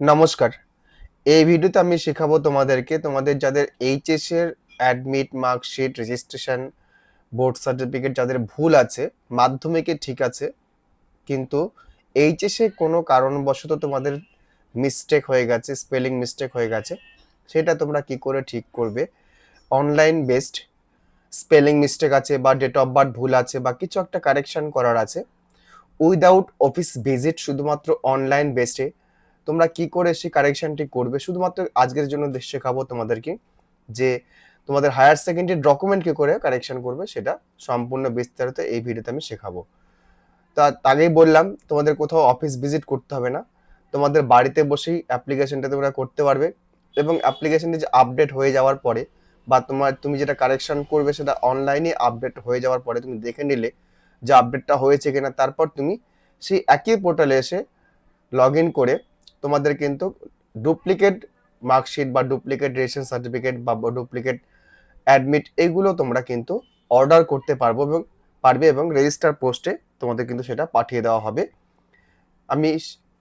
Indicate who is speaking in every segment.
Speaker 1: নমস্কার। এই ভিডিওতে আমি শেখাবো তোমাদেরকে, তোমাদের যাদের এইচএস এর admit marksheet registration board certificate যাদের ভুল আছে, মাধ্যমিকে ঠিক আছে, কিন্তু এইচএস কোনো কারণবশত তোমাদের মিস্টেক হয়ে গেছে স্পেলিং মিস্টেক হয়ে গেছে, সেটা তোমরা কি করে ঠিক করবে? অনলাইন বেসড স্পেলিং মিস্টেক আছে বা ডেট অফ বার্থ ভুল আছে বা কিছু একটা কারেকশন করার আছে। উইদাউট অফিস ভিজিট শুধুমাত্র অনলাইন বেসে তোমরা কি করে সেই কারেকশনটি করবে? শুধুমাত্র আজকের জন্য শেখাবো তোমাদেরকে যে তোমাদের হায়ার সেকেন্ডারি ডকুমেন্ট কি করে কারেকশন করবে সেটা সম্পূর্ণ বিস্তারিত এই ভিডিওতে আমি শেখাবো। তা আগেই বললাম, তোমাদের কোথাও অফিস ভিজিট করতে হবে না। তোমাদের বাড়িতে বসেই অ্যাপ্লিকেশনটা তোমরা করতে পারবে এবং অ্যাপ্লিকেশনটি যে আপডেট হয়ে যাওয়ার পরে বা তোমার তুমি যেটা কারেকশন করবে সেটা অনলাইনে আপডেট হয়ে যাওয়ার পরে তুমি দেখে নিলে যে আপডেটটা হয়েছে কিনা, তারপর তুমি সেই একই পোর্টালে এসে লগ ইন করে তোমাদের কিন্তু ডুপ্লিকেট মার্কশিট বা ডুপ্লিকেট রেশন সার্টিফিকেট বা ডুপ্লিকেট অ্যাডমিট এগুলো তোমরা কিন্তু অর্ডার করতে পারব এবং পারবে এবং রেজিস্টার পোস্টে তোমাদের কিন্তু সেটা পাঠিয়ে দেওয়া হবে। আমি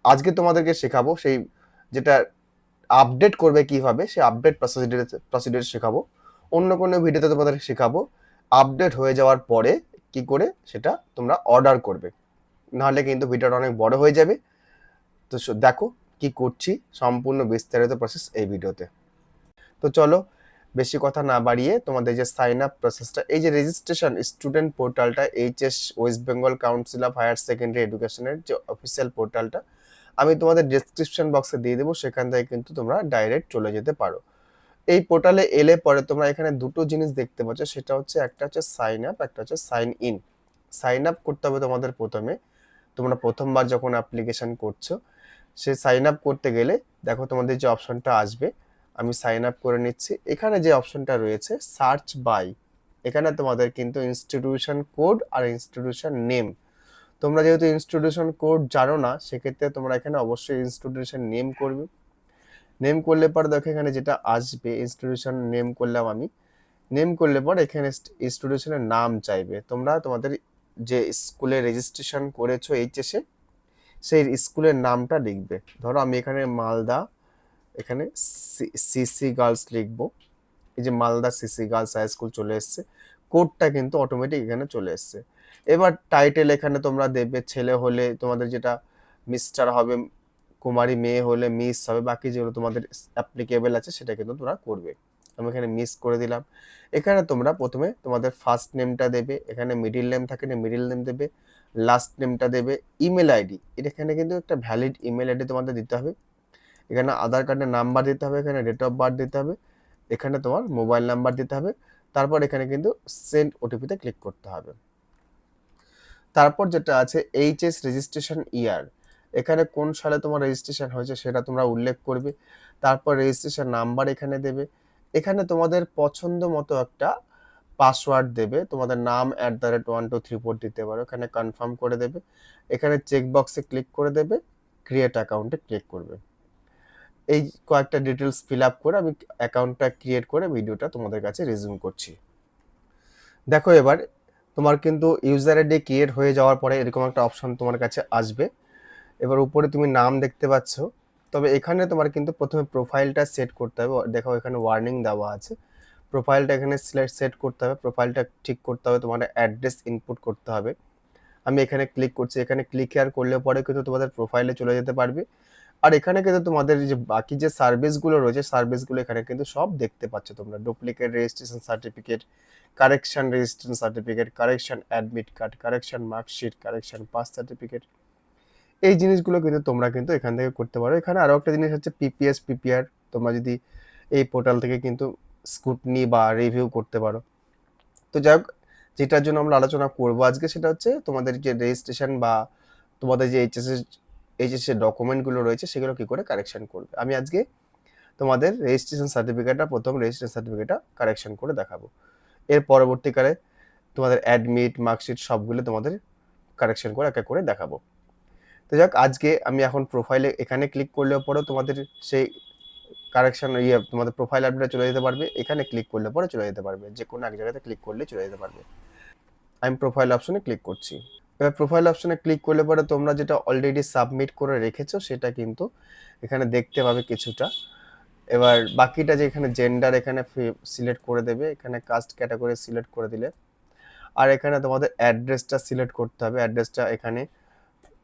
Speaker 1: আজকে তোমাদেরকে শেখাবো সেই যেটা আপডেট করবে কীভাবে, সেই আপডেট প্রসিডিউর প্রসিডিউর শেখাবো। অন্য কোনো ভিডিওতে তোমাদের শেখাবো আপডেট হয়ে যাওয়ার পরে কি করে সেটা তোমরা অর্ডার করবে। নাহলে কিন্তু ভিডিওটা অনেক বড় হয়ে যাবে। তো দেখো কি করছি, সম্পূর্ণ বিস্তারিত প্রসেস এই ভিডিওতে। তো চলো, বেশি কথা না বাড়িয়ে তোমাদের যে সাইন আপ প্রসেসটা এই যে registration student পোর্টালটা HS West Bengal council of higher secondary এডুকেশনের যে অফিসিয়াল পোর্টালটা আমি তোমাদের ডিসক্রিপশন বক্সে দিয়ে দেবো, সেখান থেকে কিন্তু তোমরা ডাইরেক্ট চলে যেতে পারো। এই পোর্টালে এলে পরে তোমরা এখানে দুটো জিনিস দেখতে পাচ্ছ, সেটা হচ্ছে একটা হচ্ছে সাইন আপ একটা হচ্ছে সাইন ইন সাইন আপ করতে হবে তোমাদের প্রথমে। তোমরা প্রথমবার যখন অ্যাপ্লিকেশন করছ সে সাইন আপ করতে গেলে দেখো তোমাদের যে অপশনটা আসবে, আমি সাইন আপ করে নিচ্ছি। এখানে যে অপশনটা রয়েছে সার্চ বাই এখানে তোমাদের কিন্তু ইনস্টিটিউশন কোড আর ইনস্টিটিউশন নেম তোমরা যেহেতু ইনস্টিটিউশন কোড জানো না, সেক্ষেত্রে তোমরা এখানে অবশ্যই ইনস্টিটিউশন নেম করবে। নেম করলে পর দেখো এখানে যেটা আসবে ইনস্টিটিউশন নেম করলাম আমি। নেম করলে পর এখানে ইনস্টিটিউশনের নাম চাইবে। তোমরা তোমাদের যে স্কুলে রেজিস্ট্রেশন করেছ এইচএসে সেই স্কুলের নামটা লিখবে। ধরো আমি এখানে মালদা, এখানে সিসি গার্লস লিখব। এই যে Malda CC girls high school চলে এসছে। কোডটা কিন্তু অটোমেটিক এখানে চলে এসছে। এবার টাইটেল এখানে তোমরা দেবে ছেলে হলে তোমাদের যেটা মিস্টার হবে, কুমারী মেয়ে হলে মিস হবে, বাকি যেগুলো তোমাদের অ্যাপ্লিকেবল আছে সেটা কিন্তু তোমরা করবে। আমি এখানে মিস করে দিলাম। এখানে তোমরা প্রথমে তোমাদের ফার্স্ট নেমটা দেবে। এখানে মিডিল নেম থাকে না মিডিল নেম দেবে। লাস্ট নেমটা দেবে ইমেল আইডি এটা এখানে কিন্তু একটা ভ্যালিড ইমেল আইডি তোমাদের দিতে হবে। এখানে আধার কার্ডের নাম্বার দিতে হবে, এখানে ডেট অফ বার্থ দিতে হবে, এখানে তোমার মোবাইল নাম্বার দিতে হবে, তারপর এখানে কিন্তু সেন্ড ওটিপিতে ক্লিক করতে হবে। তারপর যেটা আছে এইচএস রেজিস্ট্রেশন ইয়ার এখানে কোন সালে তোমার রেজিস্ট্রেশন হয়েছে সেটা তোমরা উল্লেখ করবে। তারপর রেজিস্ট্রেশন নাম্বার এখানে দেবে। এখানে তোমাদের পছন্দ মতো একটা পাসওয়ার্ড দেবে, তোমাদের নাম at the rate one two three four দিতে পারো। এখানে কনফার্ম করে দেবে। এখানে চেক বক্সে ক্লিক করে দেবে ক্রিয়েট অ্যাকাউন্টে ক্লিক করবে। এই কয়েকটা ডিটেলস ফিল আপ করে আমি অ্যাকাউন্টটা ক্রিয়েট করে ভিডিওটা তোমাদের কাছে রিজিউম করছি। দেখো এবার, তোমার কিন্তু ইউজার আইডি ক্রিয়েট হয়ে যাওয়ার পরে এরকম একটা অপশন তোমার কাছে আসবে। এবার উপরে তুমি নাম দেখতে পাচ্ছ। তবে এখানে তোমার কিন্তু প্রথমে প্রোফাইলটা সেট করতে হবে। দেখো এখানে ওয়ার্নিং দেওয়া আছে। প্রোফাইলটা এখানে সেট করতে হবে প্রোফাইলটা ঠিক করতে হবে তোমার অ্যাড্রেস ইনপুট করতে হবে। আমি এখানে ক্লিক করছি, এখানে ক্লিক হেয়ার করলে পরে কিন্তু তোমাদের প্রোফাইলে চলে যেতে পারবে। আর এখানে কিন্তু তোমাদের যে বাকি যে সার্ভিসগুলো রয়েছে সার্ভিসগুলো এখানে কিন্তু সব দেখতে পাচ্ছ তোমরা। Duplicate registration certificate correction registration certificate correction admit card correction marksheet correction pass certificate এই জিনিসগুলো কিন্তু তোমরা কিন্তু এখান থেকে করতে পারো। এখানে আরও একটা জিনিস হচ্ছে পিপিএস পিপিআর তোমরা যদি এই পোর্টাল থেকে কিন্তু স্কুটনি বা রিভিউ করতে পারো। তো যাই হোক, যেটার জন্য আমরা আলোচনা করব আজকে সেটা হচ্ছে তোমাদের যে রেজিস্ট্রেশন বা তোমাদের যে এইচএস এইচএস এর ডকুমেন্টগুলো রয়েছে সেগুলো কী করে কারেকশন করবে। আমি আজকে তোমাদের রেজিস্ট্রেশন সার্টিফিকেটটা প্রথম রেজিস্ট্রেশন সার্টিফিকেটটা কারেকশন করে দেখাবো। এর পরবর্তীকালে তোমাদের অ্যাডমিট মার্কশিট সবগুলো তোমাদের কারেকশন করে এক এক করে দেখাবো। তো যাক আজকে আমি এখন প্রোফাইলে এখানে ক্লিক করলেও পরেও তোমাদের সেই কারেকশন ইয়ে তোমাদের প্রোফাইল আপডেটে চলে যেতে পারবে। এখানে ক্লিক করলে পরে চলে যেতে পারবে। যে কোনো এক জায়গাতে ক্লিক করলে চলে যেতে পারবে। আমি প্রোফাইল অপশনে ক্লিক করছি। এবার প্রোফাইল অপশনে ক্লিক করলে পরে তোমরা যেটা অলরেডি সাবমিট করে রেখেছো, সেটা কিন্তু এখানে দেখতে পাবে কিছুটা। এবার বাকিটা যে এখানে জেন্ডার এখানে সিলেক্ট করে দেবে। এখানে কাস্ট ক্যাটাগরি সিলেক্ট করে দিলে। আর এখানে তোমাদের অ্যাড্রেসটা সিলেক্ট করতে হবে। অ্যাড্রেসটা এখানে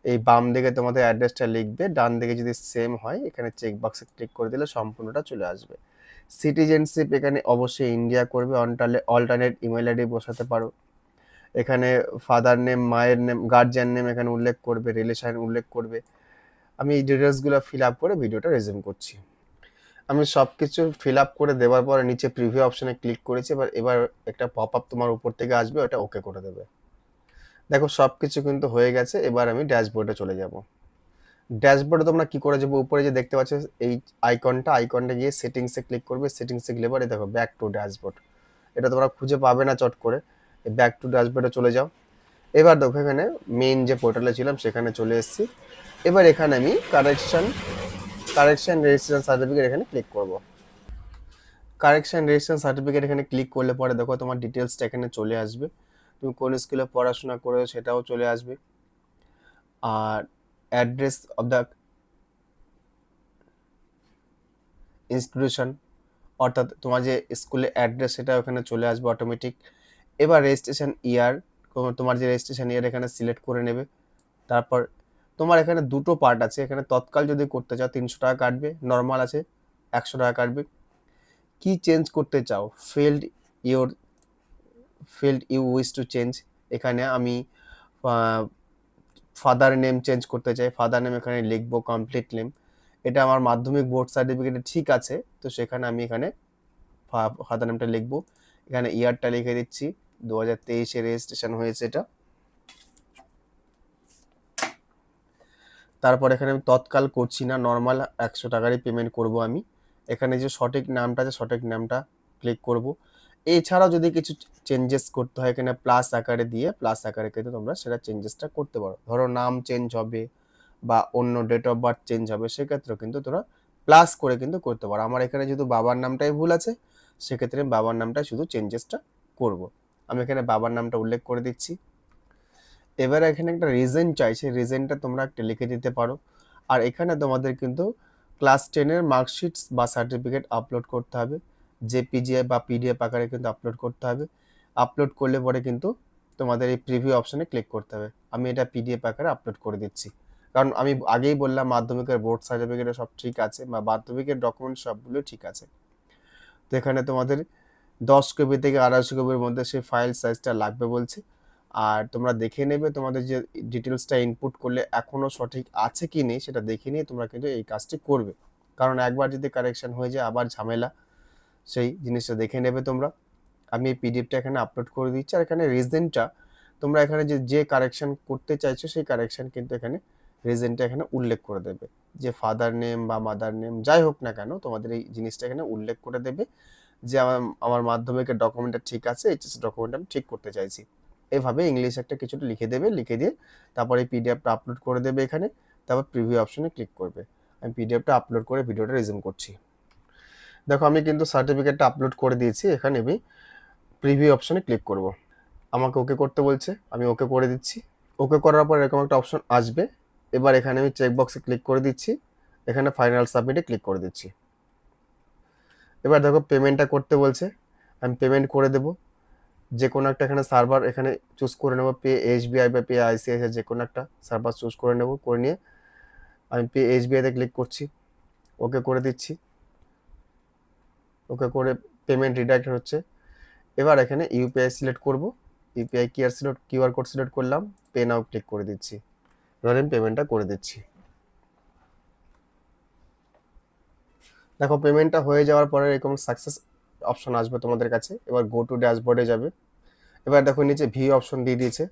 Speaker 1: এই বাম দিকে তোমাদের অ্যাড্রেসটা লিখবে, ডান দিকে যদি সেম হয়, এখানে চেক বক্সে ক্লিক করে দিলে সম্পূর্ণটা চলে আসবে। সিটিজেনশিপ এখানে অবশ্যই ইন্ডিয়া করবে অল্টারনেট ইমেল আইডি বসাতে পারো। এখানে ফাদার নেম মায়ের নেম গার্জিয়ান নেম এখানে উল্লেখ করবে রিলেশন উল্লেখ করবে। আমি এই ডিটেলসগুলো ফিল আপ করে ভিডিওটা রেজিউম করছি। আমি সব কিছু ফিল আপ করে দেওয়ার পরে নিচে প্রিভিউ অপশানে ক্লিক করেছি, এবার এবার একটা পপ আপ তোমার উপর থেকে আসবে, ওটা ওকে করে দেবে। দেখো সব কিছু কিন্তু হয়ে গেছে, এবার আমি ড্যাশবোর্ডে চলে যাব। ড্যাশবোর্ডে তোমরা কি করে যাব? উপরে যে দেখতে পাচ্ছ, এই আইকনটা আইকনটা গিয়ে সেটিংসে ক্লিক করবে সেটিংসে গেলে পরে দেখো ব্যাক টু ড্যাশবোর্ড এটা তোমরা খুঁজে পাবে না চট করে। ব্যাক টু ড্যাশবোর্ডে চলে যাও। এবার দেখো, এখানে মেইন যে পোর্টালে ছিলাম, সেখানে চলে এসেছি। এবার এখানে আমি কারেকশন কারেকশন রেজিস্ট্রেশন সার্টিফিকেট এখানে ক্লিক করব। কারেকশন রেজিস্ট্রেশন সার্টিফিকেট এখানে ক্লিক করলে পরে দেখো, তোমার ডিটেলসটা এখানে চলে আসবে। তুমি কোন স্কুলে পড়াশোনা করে সেটাও চলে আসবে। আর অ্যাড্রেস অফ দ্য ইনস্টিটিউশন অর্থাৎ তোমার যে স্কুলের অ্যাড্রেস সেটা ওখানে চলে আসবে অটোমেটিক এবার রেজিস্ট্রেশন ইয়ার তোমার যে রেজিস্ট্রেশন ইয়ার এখানে সিলেক্ট করে নেবে। তারপর তোমার এখানে দুটো পার্ট আছে, এখানে তৎকাল যদি করতে চাও তিনশো টাকা কাটবে নর্মাল আছে একশো টাকা কাটবে। কি চেঞ্জ করতে চাও? Field your field you wish to change এখানে আমি ফাদার নেম চেঞ্জ করতে চাই ফাদার নেম এখানে লিখব কমপ্লিট নেম এটা আমার মাধ্যমিক বোর্ড সার্টিফিকেটে ঠিক আছে, তো সেখানে আমি এখানে ফাদার নেমটা লিখব। এখানে ইয়ারটা লিখে দিচ্ছি দু হাজার তেইশে রেজিস্ট্রেশন হয়েছে এটা। তারপর এখানে আমি তৎকাল করছি না নর্মাল একশো টাকারই পেমেন্ট করব আমি। এখানে যে সঠিক নামটা আছে, সঠিক নামটা ক্লিক করব। এছাড়াও যদি কিছু চেঞ্জেস করতে হয় এখানে প্লাস আকারে দিয়ে প্লাস আকারে কিন্তু তোমরা সেটা চেঞ্জেসটা করতে পারো। ধরো নাম চেঞ্জ হবে বা অন্য ডেট অফ বার্থ চেঞ্জ হবে, সেক্ষেত্রেও কিন্তু তোমরা প্লাস করে কিন্তু করতে পারো। আমার এখানে যেহেতু বাবার নামটাই ভুল আছে, সেক্ষেত্রে বাবার নামটা শুধু চেঞ্জেসটা করব। আমি এখানে বাবার নামটা উল্লেখ করে দিচ্ছি। এবার এখানে একটা রিজন চাইছে রিজনটা তোমরা একটা লিখে দিতে পারো। আর এখানে তোমাদের কিন্তু ক্লাস টেনের মার্কশিটস বা সার্টিফিকেট আপলোড করতে হবে। জেপিজিআই বা পিডিএফ আকারে কিন্তু আপলোড করতে হবে। আপলোড করলে পরে কিন্তু তোমাদের এই প্রিভিউ অপশনে ক্লিক করতে হবে। আমি এটা পিডিএফ আকারে আপলোড করে দিচ্ছি। কারণ আমি আগেই বললাম মাধ্যমিকের বোর্ড সার্টিফিকেটে সব ঠিক আছে বা মাধ্যমিকের ডকুমেন্ট সবগুলো ঠিক আছে। তো এখানে তোমাদের দশ কপি থেকে আড়াইশো কপির মধ্যে সেই ফাইল সাইজটা লাগবে বলছে। আর তোমরা দেখে নেবে তোমাদের যে ডিটেলসটা ইনপুট করলে এখনও সঠিক আছে কি নেই সেটা দেখে নিয়ে তোমরা কিন্তু এই কাজটি করবে। কারণ একবার যদি কারেকশন হয়ে যায় আবার ঝামেলা। সেই জিনিসটা দেখে নেবে তোমরা। আমি এই পিডিএফটা এখানে আপলোড করে দিচ্ছি আর এখানে রিজেন্টটা তোমরা এখানে যে যে কারেকশন করতে চাইছো সেই কারেকশন কিন্তু এখানে রিজেন্টটা এখানে উল্লেখ করে দেবে। যে ফাদার নেম বা মাদার নেম যাই হোক না কেন তোমাদের এই জিনিসটা এখানে উল্লেখ করে দেবে যে, আমার আমার মাধ্যমিকের ডকুমেন্টটা ঠিক আছে এইচএস ডকুমেন্ট আমি ঠিক করতে চাইছি। এভাবে ইংলিশ একটা কিছুটা লিখে দেবে, লিখে দিয়ে তারপর এই পিডিএফটা আপলোড করে দেবে এখানে। তারপর প্রিভিউ অপশনে ক্লিক করবে। আমি পিডিএফটা আপলোড করে ভিডিওটা রিজিউম করছি। দেখো, আমি কিন্তু সার্টিফিকেটটা আপলোড করে দিয়েছি, এখানে আমি প্রিভিউ অপশনে ক্লিক করব। আমাকে ওকে করতে বলছে, আমি ওকে করে দিচ্ছি। ওকে করার পর এরকম একটা অপশন আসবে। এবার এখানে আমি চেক বক্সে ক্লিক করে দিচ্ছি, এখানে ফাইনাল সাবমিটে ক্লিক করে দিচ্ছি। এবার দেখো পেমেন্টটা করতে বলছে, আমি পেমেন্ট করে দেব। যে কোনো একটা এখানে সার্ভার এখানে চুজ করে নেব পে এসবিআই বা পে আইসিআইসি যে কোনো একটা সার্ভার চুজ করে নেব, করে নিয়ে আমি পে এসবিআইতে ক্লিক করছি ওকে করে দিচ্ছি। ওকে করে পেমেন্ট রিডাইরেক্ট হচ্ছে। এবার এখানে ইউপিআই সিলেক্ট করব। UPI QR select QR code select করলাম। পে নাও ক্লিক করে দিচ্ছি। এবার আমি পেমেন্টটা করে দিচ্ছি। দেখো পেমেন্টটা হয়ে যাওয়ার পরে এরকম সাকসেস অপশন আসবে তোমাদের কাছে। এবার গো টু ড্যাশবোর্ডে যাবে। এবার দেখো, নিচে ভিউ অপশন দিয়ে দিয়েছে।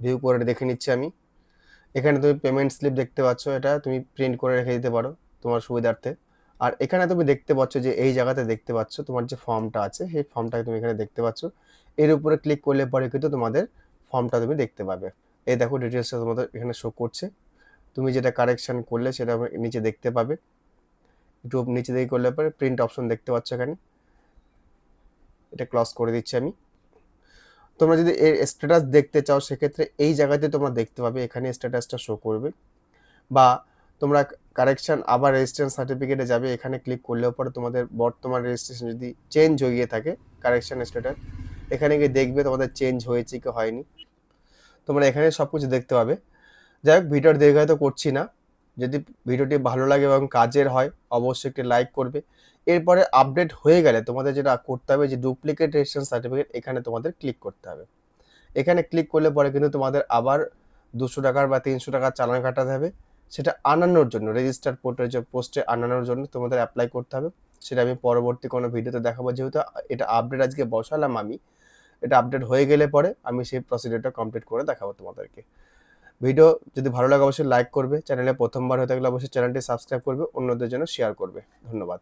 Speaker 1: ভিউ করে দেখে নিচ্ছি আমি। এখানে তুমি পেমেন্ট স্লিপ দেখতে পাচ্ছ। এটা তুমি প্রিন্ট করে রেখে দিতে পারো তোমার সুবিধার্থে। আর এখানে তুমি দেখতে পাচ্ছ যে এই জায়গাতে দেখতে পাচ্ছ তোমার যে ফর্মটা আছে, সেই ফর্মটাকে তুমি এখানে দেখতে পাচ্ছ। এর উপরে ক্লিক করলে পরে কিন্তু তোমাদের ফর্মটা তুমি দেখতে পাবে। এই দেখো ডিটেলসটা তোমাদের এখানে শো করছে। তুমি যেটা কারেকশান করলে সেটা নিচে দেখতে পাবে। একটু নিচে দিকে করলে পরে প্রিন্ট অপশন দেখতে পাচ্ছ এখানে। এটা ক্লস করে দিচ্ছি আমি। তোমরা যদি এর স্ট্যাটাস দেখতে চাও, সেক্ষেত্রে এই জায়গাতে তোমরা দেখতে পাবে এখানে স্ট্যাটাসটা শো করবে। বা তোমরা কারেকশন আবার রেজিস্ট্রেশন সার্টিফিকেটে যাবে, এখানে ক্লিক করলেও পরে তোমাদের বর্তমান রেজিস্ট্রেশন যদি চেঞ্জ হয়ে গিয়ে থাকে কারেকশন স্ট্যাটাস এখানে গিয়ে দেখবে তোমাদের চেঞ্জ হয়েছে কি হয়নি। তোমরা এখানে সব কিছু দেখতে পাবে। যাই হোক ভিডিওর দীর্ঘায়িত করছি না। যদি ভিডিওটি ভালো লাগে এবং কাজের হয়, অবশ্যই একটি লাইক করবে। এরপরে আপডেট হয়ে গেলে তোমাদের যেটা করতে হবে যে ডুপ্লিকেট রেজিস্ট্রেশন সার্টিফিকেট এখানে তোমাদের ক্লিক করতে হবে। এখানে ক্লিক করলে পরে কিন্তু তোমাদের আবার দুশো টাকার বা তিনশো টাকার চালান কাটাতে হবে। সেটা আনানোর জন্য রেজিস্টার পোর্টের যে পোস্টে আনানোর জন্য তোমাদের অ্যাপ্লাই করতে হবে। সেটা আমি পরবর্তী কোনো ভিডিওতে দেখাবো, যেহেতু এটা আপডেট আজকে বসালাম আমি। এটা আপডেট হয়ে গেলে পরে আমি সেই প্রসিডিওরটা কমপ্লিট করে দেখাবো তোমাদেরকে। ভিডিও যদি ভালো লাগে অবশ্যই লাইক করবে। চ্যানেলে প্রথমবার হয়ে থাকলে অবশ্যই চ্যানেলটি সাবস্ক্রাইব করবে, অন্যদের জন্য শেয়ার করবে। ধন্যবাদ।